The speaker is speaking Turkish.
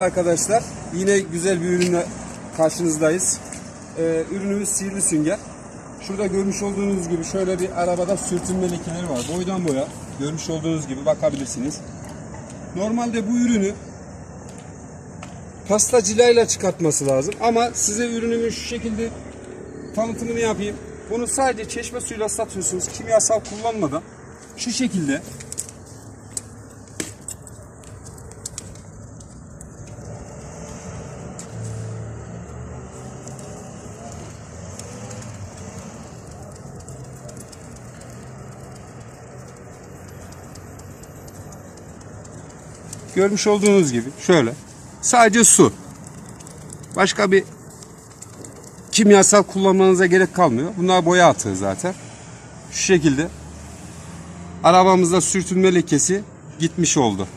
Arkadaşlar yine güzel bir ürünle karşınızdayız. Ee, ürünümüz sihirli sünger. Şurada görmüş olduğunuz gibi şöyle bir arabada sürtünme lekeleri var. Boydan boya görmüş olduğunuz gibi bakabilirsiniz. Normalde bu ürünü pasta cilayla çıkartması lazım. Ama size ürünümün şu şekilde tanıtımını yapayım. Bunu sadece çeşme suyuyla satıyorsunuz. Kimyasal kullanmadan şu şekilde Görmüş olduğunuz gibi şöyle. Sadece su. Başka bir kimyasal kullanmanıza gerek kalmıyor. Bunlar boya atığı zaten. Şu şekilde arabamızda sürtünme lekesi gitmiş oldu.